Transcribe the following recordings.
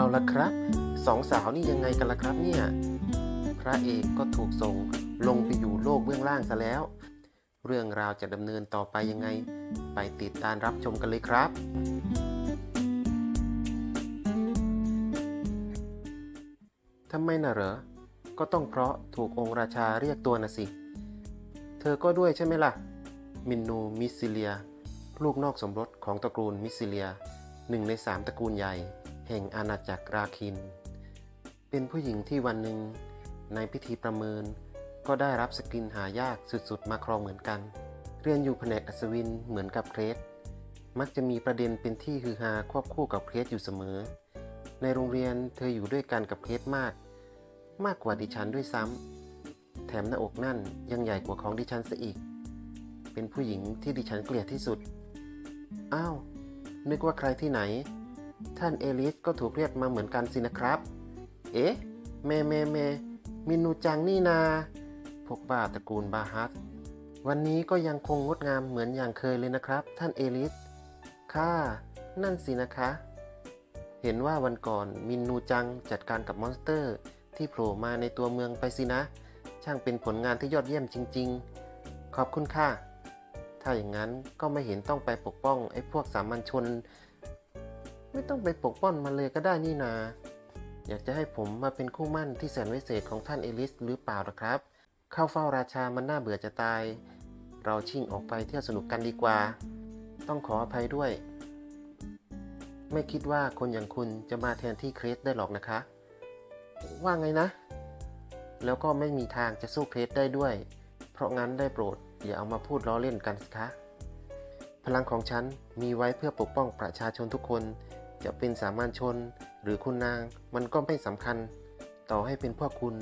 เอาละครับสองสาวนี่ยังไงกันล่ะครับเนี่ย พระเอกก็ถูกส่งลงไปอยู่โลกเบื้องล่างซะแล้ว เรื่องราวจะดำเนินต่อไปยังไง ไปติดตามรับชมกันเลยครับ ทำไมน่ะเหรอ ก็ต้องเพราะถูกองค์ราชาเรียกตัวน่ะสิ เธอก็ด้วยใช่ไหมล่ะ มินนูมิสซิเลีย ลูกนอกสมรสของตระกูลมิสซิเลียหนึ่งในสามตระกูลใหญ่ แห่งอาณาจักรราคิน เป็นผู้หญิงที่วันหนึ่งในพิธีประเมิน ก็ได้รับสกินหายากสุดๆ มาครองเหมือนกัน เรียนอยู่แผนกอัศวินเหมือนกับเครสมักจะมีประเด็นเป็นที่ฮือฮาควบคู่กับเครสอยู่เสมอ ในโรงเรียนเธออยู่ด้วยกันกับเครสมาก มากกว่าดิฉันด้วยซ้ำแถมหน้าอกนั่นยังใหญ่กว่าของดิฉันซะอีก เป็นผู้หญิงที่ดิฉันเกลียดที่สุด อ้าว นึกว่าใครที่ไหน ท่านเอลิสก็ถูกเรียกมาเหมือนกันสินะครับ เอ๊ะเมเมเมมินูจังนี่นา พวกบ้าตระกูลบาฮัสวันนี้ก็ยังคงงดงามเหมือนอย่างเคยเลยนะครับ ท่านเอลิส ค่ะ นั่นสินะคะ เห็นว่าวันก่อนมินนูจังจัดการกับมอนสเตอร์ ที่โผล่มาในตัวเมืองไปสินะ ช่างเป็นผลงานที่ยอดเยี่ยมจริง ๆ ขอบคุณค่ะ ถ้าอย่างนั้นก็ไม่เห็นต้องไปปกป้องไอ้พวกสามัญชน ไม่ต้องไปปกป้องมันเลยก็ได้นี่นา อยากจะให้ผมมาเป็นคู่มั่นที่แสนวิเศษของท่านเอลิสหรือเปล่าล่ะครับ เข้าเฝ้าราชามันน่าเบื่อจะตาย เราชิ่งออกไปเที่ยวสนุกกันดีกว่า ต้องขออภัยด้วย ไม่คิดว่าคนอย่างคุณจะมาแทนที่เครสได้หรอกนะคะ ว่าไงนะ แล้วก็ไม่มีทางจะสู้เครสได้ด้วย เพราะงั้นได้โปรดอย่าเอามาพูดล้อเล่นกันสิคะ พลังของฉันมีไว้เพื่อปกป้องประชาชนทุกคน จะเป็นสามัญชนหรือคุณนางมันก็ไม่สำคัญ ต่อให้เป็นพวกคุณ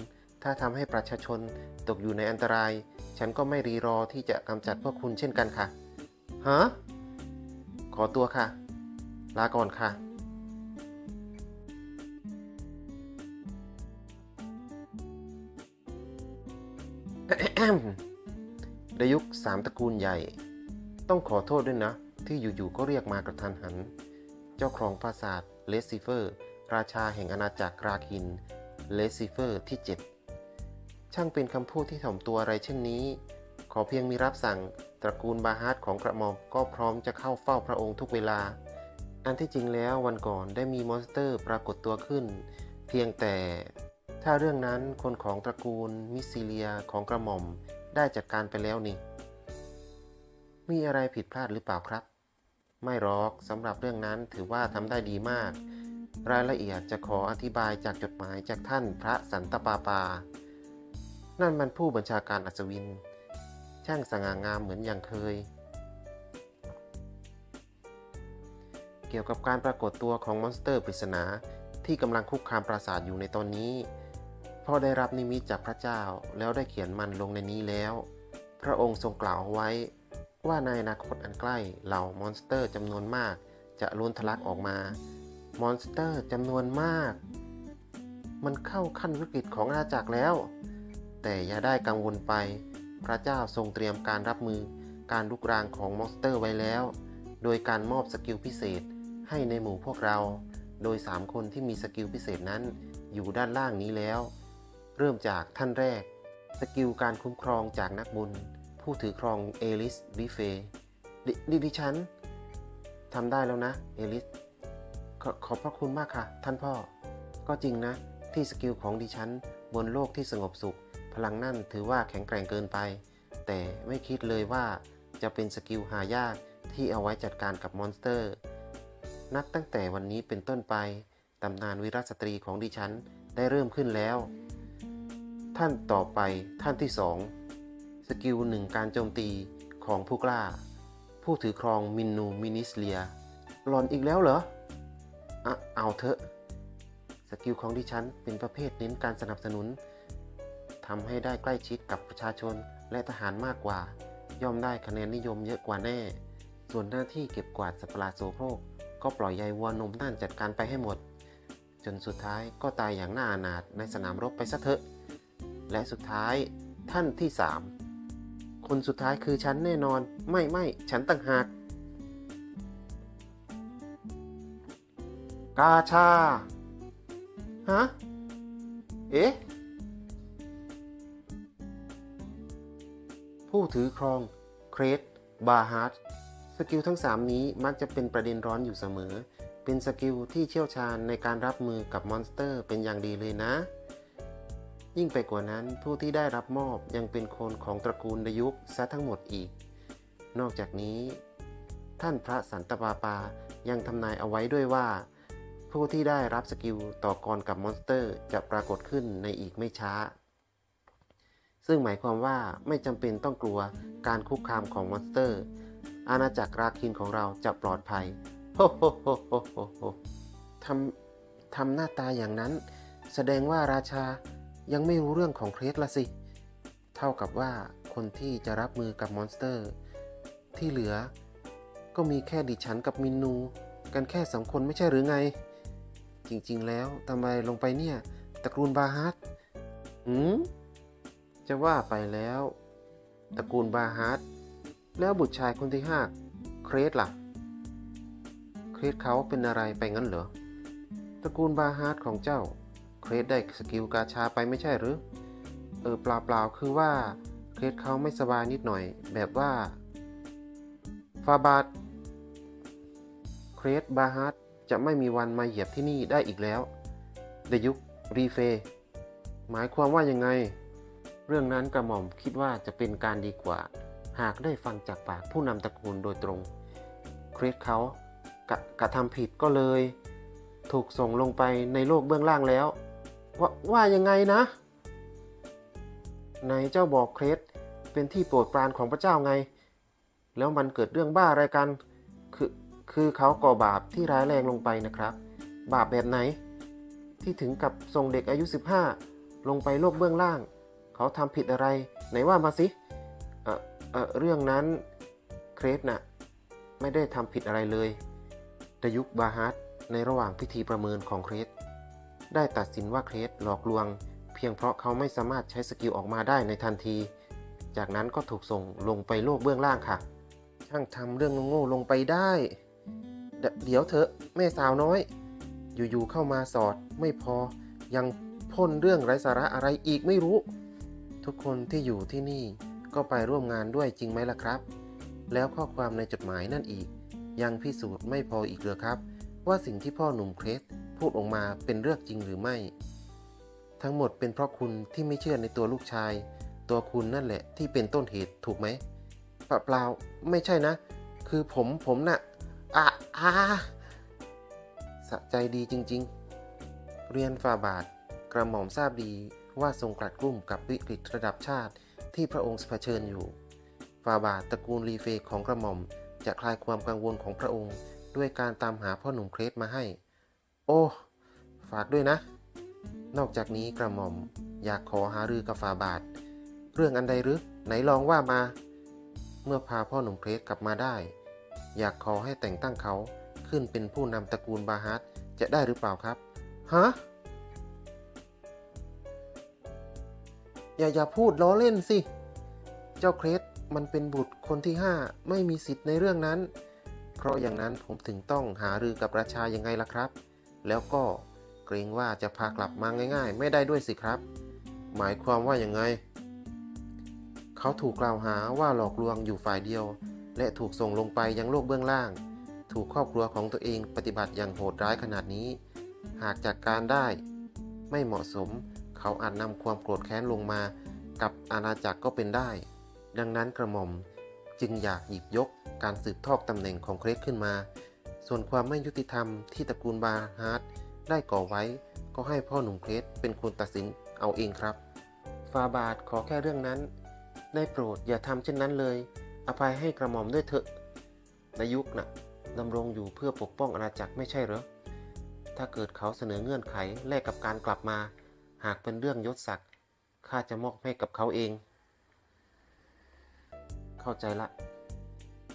ถ้าทำให้ประชาชนตกอยู่ในอันตราย ฉันก็ไม่รีรอที่จะกำจัดพวกคุณเช่นกันค่ะฮะขอตัวค่ะ ลาก่อนค่ะในยุคสามตระกูลใหญ่ ต้องขอโทษด้วยนะ ที่อยู่ๆก็เรียกมากระทันหัน เจ้าของปราสาทเลสซิเฟอร์ ราชาแห่งอาณาจักรราคินเลสซิเฟอร์ที่ 7 ช่างเป็นคำพูดที่ถ่อมตัวอะไรเช่นนี้ ขอเพียงมีรับสั่งตระกูลบาฮาร์ดของกระหม่อมก็พร้อมจะเข้าเฝ้าพระองค์ทุกเวลา อันที่จริงแล้ววันก่อนได้มีมอนสเตอร์ปรากฏตัวขึ้น เพียงแต่ ถ้าเรื่องนั้นคนของตระกูลมิซิเลียของกระหม่อมได้จัดการไปแล้วนี่ มีอะไรผิดพลาดหรือเปล่าครับ ไม่หรอกสำหรับเรื่องนั้นถือว่าทำได้ดีมาก รายละเอียดจะขออธิบายจากจดหมายจากท่านพระสันตปาปา นั่นมันผู้บัญชาการอัศวิน ช่างสง่างามเหมือนอย่างเคย เกี่ยวกับการปรากฏตัวของมอนสเตอร์ปริศนาที่กำลังคุกคามปราสาทอยู่ในตอนนี้พ่อได้รับนิมิตจากพระเจ้าแล้วได้เขียนมันลงในนี้แล้ว พระองค์ทรงกล่าวไว้ ว่าในอนาคตอันใกล้เหล่ามอนสเตอร์จำนวนมาก จะล้นทะลักออกมามอนสเตอร์จำนวนมาก มันเข้าขั้นวิกฤตของอาณาจักรแล้ว แต่อย่าได้กังวลไป พระเจ้าทรงเตรียมการรับมือการลุกรานของมอนสเตอร์ไว้แล้ว โดยการมอบสกิลพิเศษให้ในหมู่พวกเรา โดย 3 คนที่มีสกิลพิเศษนั้นอยู่ด้านล่างนี้แล้ว เริ่มจากท่านแรก สกิลการคุ้มครองจากนักบุญ ผู้ถือครองเอลิสวิเฟดดดิฉันทำได้แล้วนะ เอลิสขอขอบพระคุณมากค่ะ ท่านพ่อ ก็จริงนะ ที่สกิลของดิฉัน บนโลกที่สงบสุข พลังนั่นถือว่าแข็งแกร่งเกินไป แต่ไม่คิดเลยว่าจะเป็นสกิลหายากที่เอาไว้จัดการกับมอนสเตอร์ นับตั้งแต่วันนี้เป็นต้นไปตำนานวิราชสตรีของดิฉันได้เริ่มขึ้นแล้ว ท่านต่อไปท่านที่สอง สกิลหนึ่งการโจมตีของผู้กล้า ผู้ถือครองมินนูมินิสเลียหลอนอีกแล้วเหรออะเอาเถอะ สกิลของดิฉันเป็นประเภทเน้นการสนับสนุนทำให้ได้ใกล้ชิดกับประชาชนและทหารมากกว่า ย่อมได้คะแนนนิยมเยอะกว่าแน่ ส่วนหน้าที่เก็บกวาดสัปหลาโสโครกก็ปล่อยยายวัวนมนั่นจัดการไปให้หมด จนสุดท้ายก็ตายอย่างน่าอนาถในสนามรบไปซะเถอะ และสุดท้ายท่านที่สาม คนสุดท้ายคือฉันแน่นอน ไม่ไม่ฉันต่างหาก กาชา ฮะ เอ๊ะ ผู้ถือครอง เครสบาฮาร์ดสกิลทั้ง 3 นี้มักจะเป็นประเด็นร้อนอยู่เสมอ เป็นสกิลที่เชี่ยวชาญในการรับมือกับมอนสเตอร์เป็นอย่างดีเลยนะ ยิ่งไปกว่านั้นผู้ที่ได้รับมอบยังเป็นคนของตระกูลดยุคซะทั้งหมดอีก นอกจากนี้ ท่านพระสันตปาปายังทำนายเอาไว้ด้วยว่า ผู้ที่ได้รับสกิลต่อกรกับมอนสเตอร์จะปรากฏขึ้นในอีกไม่ช้า ซึ่งหมายความว่าไม่จำเป็นต้องกลัวการคุกคามของมอนสเตอร์ อาณาจักรราคินของเราจะปลอดภัยโฮโฮโฮโฮโฮโฮทำทำหน้าตาอย่างนั้น แสดงว่าราชา ยังไม่รู้เรื่องของเครสละสิ เท่ากับว่าคนที่จะรับมือกับมอนสเตอร์ ที่เหลือ ก็มีแค่ดิฉันกับมินนู กันแค่สองคนไม่ใช่หรือไง จริงๆแล้วทำไมลงไปเนี่ยตระกูลบาฮัตหืมจะว่าไปแล้วตระกูลบาฮัตแล้วบุตรชายคนที่ห้าเครสล่ะ เครสเขาเป็นอะไรไปงั้นเหรอ ตระกูลบาฮัตของเจ้า เครสได้สกิลกาชาไปไม่ใช่หรือ เออเปล่าๆคือว่าเครสเขาไม่สบายนิดหน่อย แบบว่า ฟาบาดเครสบาฮัตจะไม่มีวันมาเหยียบที่นี่ได้อีกแล้วเดยุครีเฟ หมายความว่ายังไง เรื่องนั้นกระหม่อมคิดว่าจะเป็นการดีกว่า หากได้ฟังจากปากผู้นำตระกูลโดยตรง เครสเขากะกระทำผิดก็เลย ถูกส่งลงไปในโลกเบื้องล่างแล้ว ว่าว่ายังไงนะไหนเจ้าบอกเครสเป็นที่โปรดปรานของพระเจ้าไง แล้วมันเกิดเรื่องบ้าอะไรกัน คือคือเขาก่อบาปที่ร้ายแรงลงไปนะครับ บาปแบบไหน ที่ถึงกับส่งเด็กอายุ 15 ลงไปโลกเบื้องล่าง เขาทำผิดอะไร ไหนว่ามาสิเออเออเรื่องนั้นเครสน่ะไม่ได้ทำผิดอะไรเลย ดยุคบาฮัตในระหว่างพิธีประเมินของเครส ได้ตัดสินว่าเครสหลอกลวง เพียงเพราะเขาไม่สามารถใช้สกิลออกมาได้ในทันที จากนั้นก็ถูกส่งลงไปโลกเบื้องล่างค่ะ ช่างทำเรื่องโง่ๆลงไปได้เดเดี๋ยวเถอะแม่สาวน้อย อยู่ๆเข้ามาสอดไม่พอยังพ่นเรื่องไร้สาระอะไรอีกไม่รู้ ทุกคนที่อยู่ที่นี่ก็ไปร่วมงานด้วยจริงไหมล่ะครับ แล้วข้อความในจดหมายนั่นอีก ยังพิสูจน์ไม่พออีกเหรอครับ ว่าสิ่งที่พ่อหนุ่มเครส พูดออกมาเป็นเรื่องจริงหรือไม่ ทั้งหมดเป็นเพราะคุณที่ไม่เชื่อในตัวลูกชาย ตัวคุณนั่นแหละที่เป็นต้นเหตุถูกไหมเปล่าเปล่าไม่ใช่นะ คือผมผมน่ะอะอ่าสะใจดีจริง ๆ เรียนฟาบาทกระหม่อมทราบดีว่าทรงกลัดกลุ้มกับวิกฤตระดับชาติที่พระองค์เผชิญอยู่ฟาบาทตระกูลรีเฟกของกระหม่อมจะคลายความกังวลของพระองค์ด้วยการตามหาพ่อหนุ่มเครสมาให้ โอ้ ฝากด้วยนะ นอกจากนี้กระหม่อมอยากขอหารือกับฟาบาท เรื่องอันใดหรือไหนลองว่ามา เมื่อพาพ่อหนุ่มเครสกลับมาได้ อยากขอให้แต่งตั้งเขาขึ้นเป็นผู้นำตระกูลบาฮัตจะได้หรือเปล่าครับ ฮะ อย่าอย่าพูดล้อเล่นสิ เจ้าเครสมันเป็นบุตรคนที่ห้าไม่มีสิทธิ์ในเรื่องนั้น เพราะอย่างนั้นผมถึงต้องหารือกับราชายังไงล่ะครับ แล้วก็เกรงว่าจะพากลับมาง่ายๆ ไม่ได้ด้วยสิครับ หมายความว่าอย่างไง เขาถูกกล่าวหาว่าหลอกลวงอยู่ฝ่ายเดียว และถูกส่งลงไปยังโลกเบื้องล่าง ถูกครอบครัวของตัวเองปฏิบัติอย่างโหดร้ายขนาดนี้ หากจากการได้ ไม่เหมาะสม เขาอาจนำความโกรธแค้นลงมา กับอาณาจักรก็เป็นได้ ดังนั้นกระหม่อมจึงอยากหยิบยกการสืบทอดตำแหน่งของเครสขึ้นมา ส่วนความไม่ยุติธรรมที่ตระกูลบาฮาร์ดได้ก่อไว้ ก็ให้พ่อหนุ่มเครสเป็นคนตัดสินเอาเองครับ ฟาบาทขอแค่เรื่องนั้นได้โปรดอย่าทำเช่นนั้นเลย อภัยให้กระหม่อมด้วยเถอะนยุคนะ่ะดำรงอยู่เพื่อปกป้องอาณาจักรไม่ใช่เหรอ ถ้าเกิดเขาเสนอเงื่อนไขแลกกับการกลับมา หากเป็นเรื่องยศศักดิ์ข้าจะมอบให้กับเขาเอง เข้าใจละ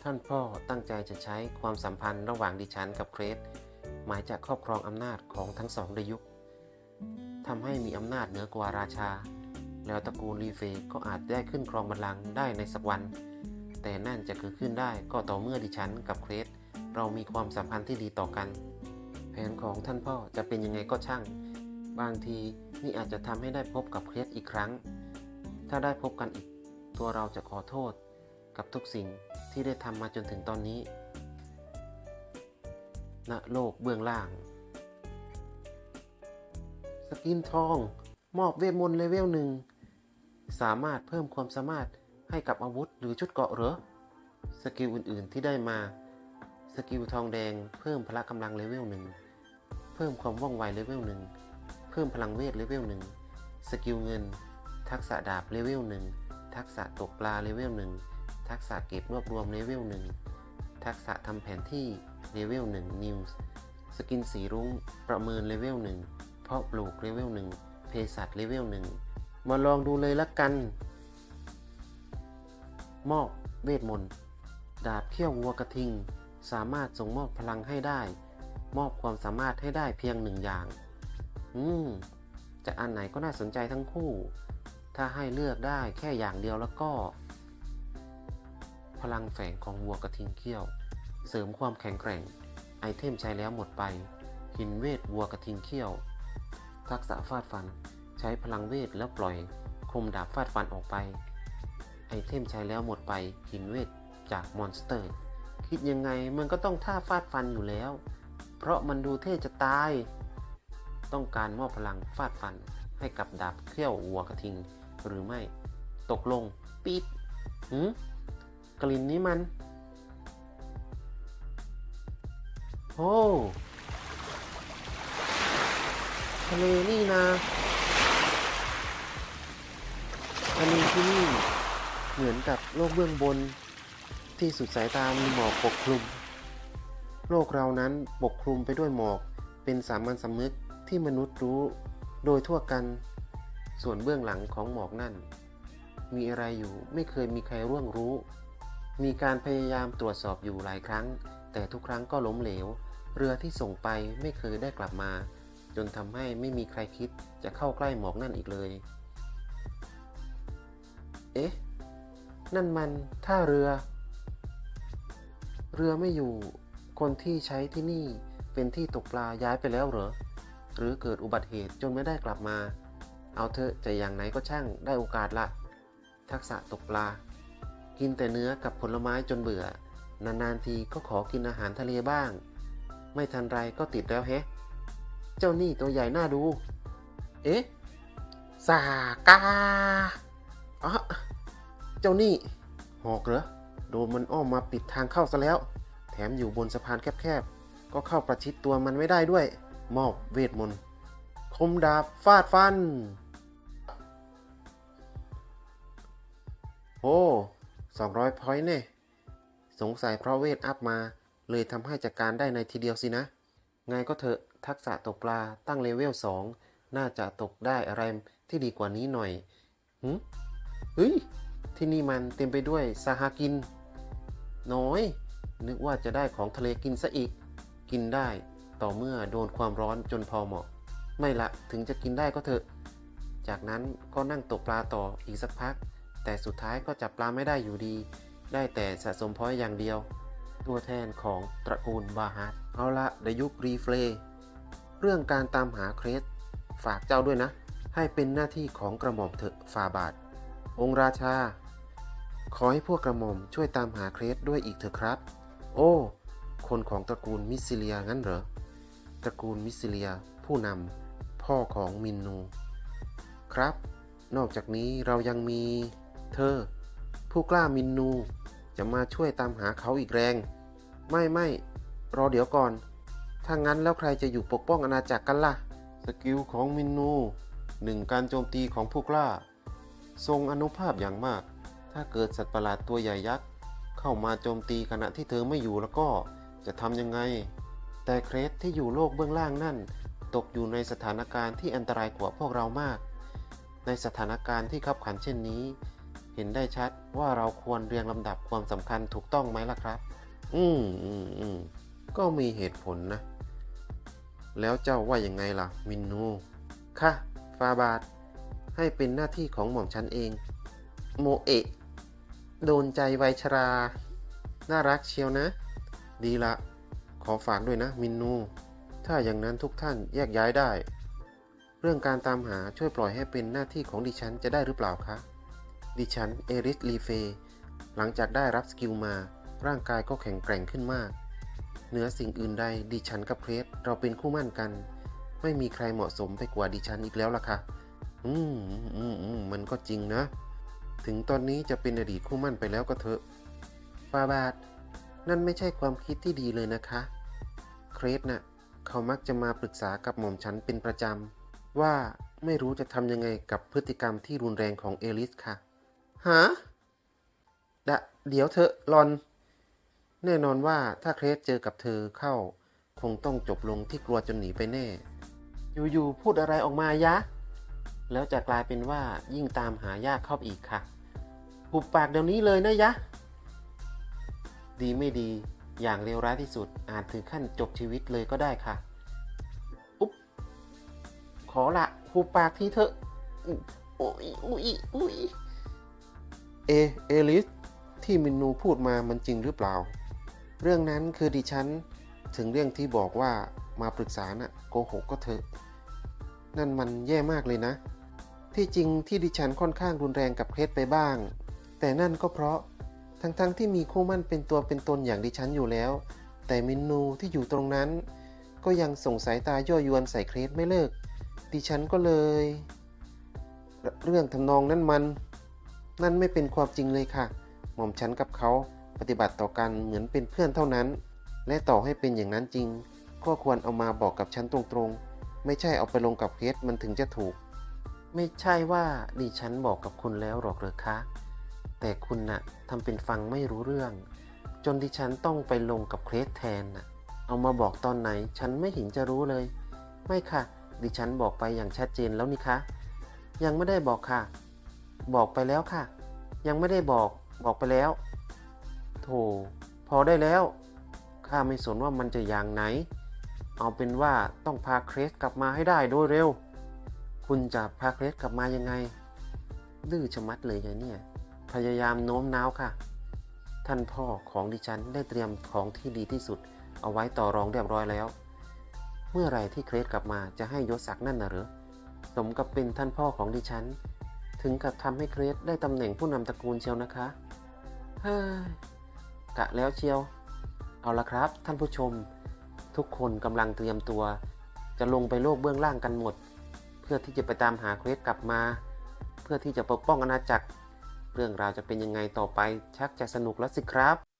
ท่านพ่อตั้งใจจะใช้ความสัมพันธ์ระหว่างดิฉันกับเครสหมายจากครอบครองอำนาจของทั้งสองในยุคทำให้มีอำนาจเหนือกว่าราชา แล้วตระกูลลีเฟก็อาจได้ขึ้นครองบัลลังก์ได้ในสักวัน แต่นั่นจะเกิดขึ้นได้ก็ต่อเมื่อดิฉันกับเครสเรามีความสัมพันธ์ที่ดีต่อกัน แผนของท่านพ่อจะเป็นยังไงก็ช่าง บางทีนี่อาจจะทำให้ได้พบกับเครียดอีกครั้ง ถ้าได้พบกันอีก ตัวเราจะขอโทษกับทุกสิ่ง ที่ได้ทำมาจนถึงตอนนี้ณโลกเบื้องล่าง สกินทอง มอบเวทมนต์เลเวลหนึ่ง สามารถเพิ่มความสามารถให้กับอาวุธหรือชุดเกราะหรอสกิลอื่นๆที่ได้มา สกิลทองแดง เพิ่มพละกำลังเลเวลหนึ่ง เพิ่มความว่องไวเลเวลหนึ่ง เพิ่มพลังเวทเลเวลหนึ่ง สกิลเงิน ทักษะดาบเลเวลหนึ่ง ทักษะตกปลาเลเวลหนึ่ง ทักษะเก็บรวบรวมเลเวลหนึ่งทักษะทำแผนที่เลเวลหนึ่งนิวส์สกินสีรุ้งประเมินเลเวลหนึ่งเพาะปลูกเลเวลหนึ่งเภสัชเลเวลหนึ่งมาลองดูเลยละกัน มอบเวทมนต์ดาบเขี้ยววัวกระทิง สามารถส่งมอบพลังให้ได้ มอบความสามารถให้ได้เพียงหนึ่งอย่าง อืม จะอันไหนก็น่าสนใจทั้งคู่ ถ้าให้เลือกได้แค่อย่างเดียวแล้วก็ พลังแฝงของวัวกระทิงเขี้ยว เสริมความแข็งแกร่ง ไอเทมใช้แล้วหมดไป หินเวทวัวกระทิงเขี้ยว ทักษะฟาดฟัน ใช้พลังเวทแล้วปล่อย คมดาบฟาดฟันออกไป ไอเทมใช้แล้วหมดไป หินเวทจากมอนสเตอร์ คิดยังไงมันก็ต้องท่าฟาดฟันอยู่แล้ว เพราะมันดูเท่จะตาย ต้องการมอบพลังฟาดฟันให้กับดาบเขี้ยววัวกระทิง หรือไม่ ตกลงปี๊ดหืม กลิ่นนี้มัน โอ้ทะเลนี่นะอันนี้ที่นี่เหมือนกับโลกเบื้องบนที่สุดสายตามีหมอกปกคลุม โลกเรานั้นปกคลุมไปด้วยหมอกเป็นสามัญสำนึกที่มนุษย์รู้โดยทั่วกัน ส่วนเบื้องหลังของหมอกนั่น มีอะไรอยู่ไม่เคยมีใครร่วงรู้ มีการพยายามตรวจสอบอยู่หลายครั้ง แต่ทุกครั้งก็ล้มเหลว เรือที่ส่งไปไม่เคยได้กลับมา จนทำให้ไม่มีใครคิดจะเข้าใกล้หมอกนั่นอีกเลย เอ๊ะ นั่นมันท่าเรือ เรือไม่อยู่ คนที่ใช้ที่นี่เป็นที่ตกปลาย้ายไปแล้วเหรอ หรือเกิดอุบัติเหตุจนไม่ได้กลับมา เอาเถอะจะอย่างไหนก็ช่างได้โอกาสละ ทักษะตกปลา กินแต่เนื้อกับผลไม้จนเบื่อ นานๆทีก็ขอกินอาหารทะเลบ้าง ไม่ทันไรก็ติดแล้วแฮะ เจ้านี่ตัวใหญ่น่าดู เอ๊ะ สากาอ๋อเจ้านี่หอกเหรอ โดนมันอ้อมมาปิดทางเข้าซะแล้ว แถมอยู่บนสะพานแคบๆ ก็เข้าประชิดตัวมันไม่ได้ด้วย มอบเวทมนต์ คมดาบฟาดฟัน โอ้ สองร้อยพอยต์เน่สงสัยเพราะเวทอัพมา เลยทำให้จัดการได้ในทีเดียวสินะ ไงก็เถอะทักษะตกปลาตั้งเลเวล 2 น่าจะตกได้อะไรที่ดีกว่านี้หน่อยหืมเฮ้ย ที่นี่มันเต็มไปด้วยสาหากิน น้อย นึกว่าจะได้ของทะเลกินซะอีก กินได้ต่อเมื่อโดนความร้อนจนพอเหมาะ ไม่ละถึงจะกินได้ก็เถอะ จากนั้นก็นั่งตกปลาต่ออีกสักพัก แต่สุดท้ายก็จับปลาไม่ได้อยู่ดี ได้แต่สะสมพอยอย่างเดียว ตัวแทนของตระกูลบาฮัตเอาละในยุครีเฟลเรื่องการตามหาเครส ฝากเจ้าด้วยนะ ให้เป็นหน้าที่ของกระหม่อมเถอะฟาบาท องค์ราชา ขอให้พวกกระหม่อมช่วยตามหาเครสด้วยอีกเถอะครับ โอ้ คนของตระกูลมิสซิเลียงั้นเหรอ ตระกูลมิสซิเลียผู้นำพ่อของมินนู ครับ นอกจากนี้เรายังมี เธอ ผู้กล้ามินนู จะมาช่วยตามหาเขาอีกแรง ไม่ไม่รอเดี๋ยวก่อน ถ้างั้นแล้วใครจะอยู่ปกป้องอาณาจักรกันล่ะ สกิลของมินนูหนึ่งการโจมตีของผู้กล้า ทรงอนุภาพอย่างมาก ถ้าเกิดสัตว์ประหลาดตัวใหญ่ยักษ์ เข้ามาโจมตีขณะที่เธอไม่อยู่แล้วก็จะทำยังไง แต่เครสที่อยู่โลกเบื้องล่างนั่น ตกอยู่ในสถานการณ์ที่อันตรายกว่าพวกเรามาก ในสถานการณ์ที่ขับขันเช่นนี้ เห็นได้ชัดว่าเราควรเรียงลำดับความสำคัญถูกต้องไหมล่ะครับ อืมอืมอืมก็มีเหตุผลนะ แล้วเจ้าว่ายังไงล่ะ มินนูค่ะ ฟาบาท ให้เป็นหน้าที่ของหม่อมฉันเอง โมเอะโดนใจไวชรา น่ารักเชียวนะ ดีละ ขอฝากด้วยนะ มินนู ถ้าอย่างนั้นทุกท่านแยกย้ายได้ เรื่องการตามหาช่วยปล่อยให้เป็นหน้าที่ของดิฉันจะได้หรือเปล่าคะ ดิฉัน เอริส ลีเฟย์หลังจากได้รับสกิลมา ร่างกายก็แข็งแกร่งขึ้นมาก เหนือสิ่งอื่นใด ดิฉันกับเพรสเราเป็นคู่มั่นกัน ไม่มีใครเหมาะสมไปกว่าดิฉันอีกแล้วล่ะค่ะ อืมอืมอืมมันก็จริงนะ ถึงตอนนี้จะเป็นอดีตคู่มั่นไปแล้วก็เถอะฟาบาท นั่นไม่ใช่ความคิดที่ดีเลยนะคะ เครสน่ะ เขามักจะมาปรึกษากับหม่อมฉันเป็นประจำว่าไม่รู้จะทำยังไงกับพฤติกรรมที่รุนแรงของเอลิสค่ะ ฮะดะเดี๋ยวเธอะลอน แน่นอนว่าถ้าเครสเจอกับเธอเข้า คงต้องจบลงที่กลัวจนหนีไปแน่ อยู่ๆพูดอะไรออกมายะ แล้วจะกลายเป็นว่ายิ่งตามหายากเข้าอีกค่ะหุบปากเดี๋ยวนี้เลยนะยะ ดีไม่ดีอย่างเลวร้ายที่สุดอาจถึงขั้นจบชีวิตเลยก็ได้ค่ะ อุ๊บ ขอละหุบปากทีเถอะอุ๊ยอุ๊ยอุ๊ยอุ๊ย เอ เอลิส ที่มินูพูดมามันจริงหรือเปล่า เรื่องนั้นคือดิฉัน ถึงเรื่องที่บอกว่ามาปรึกษาน่ะโกหกก็เถอะ นั่นมันแย่มากเลยนะ ที่จริงที่ดิฉันค่อนข้างรุนแรงกับเคสไปบ้าง แต่นั่นก็เพราะทั้งๆทที่มีคู่มั่นเป็นตัวเป็นตนอย่างดิฉันอยู่แล้ว แต่มินูที่อยู่ตรงนั้น ก็ยังส่งสายตาย่อยวนใส่เคสไม่เลิก ดิฉันก็เลย เรเรื่องทำนองนั้นมัน นั่นไม่เป็นความจริงเลยค่ะ หม่อมฉันกับเขาปฏิบัติต่อกันเหมือนเป็นเพื่อนเท่านั้น และต่อให้เป็นอย่างนั้นจริง ก็ควรเอามาบอกกับฉันตรงๆ ไม่ใช่เอาไปลงกับเคสมันถึงจะถูก ไม่ใช่ว่าดิฉันบอกกับคุณแล้วหรอกเหรอคะ แต่คุณน่ะทำเป็นฟังไม่รู้เรื่อง จนดิฉันต้องไปลงกับเคสแทนน่ะ เอามาบอกตอนไหนฉันไม่เห็นจะรู้เลย ไม่ค่ะ ดิฉันบอกไปอย่างชัดเจนแล้วนี่คะ ยังไม่ได้บอกค่ะ บอกไปแล้วค่ะ ยังไม่ได้บอกบอกไปแล้ว โถ พอได้แล้ว ข้าไม่สนว่ามันจะอย่างไหน เอาเป็นว่าต้องพาเครสกลับมาให้ได้โดยเร็ว คุณจะพาเครสกลับมายังไง ดื้อชะมัดเลยไงเนี่ย พยายามโน้มน้าวค่ะ ท่านพ่อของดิฉันได้เตรียมของที่ดีที่สุด เอาไว้ต่อรองเรียบร้อยแล้ว เมื่อไรที่เครสกลับมาจะให้ยศศักดิ์นั่นน่ะหรือ สมกับเป็นท่านพ่อของดิฉัน ถึงกับทำให้เครสได้ตำแหน่งผู้นำตระกูลเชียวนะคะเฮ้ยกะแล้วเชียว เอาละครับ ท่านผู้ชม ทุกคนกำลังเตรียมตัว จะลงไปโลกเบื้องล่างกันหมด เพื่อที่จะไปตามหาเควสกลับมา เพื่อที่จะปกป้องอาณาจักร เรื่องราวจะเป็นยังไงต่อไป ชักจะสนุกแล้วสิครับ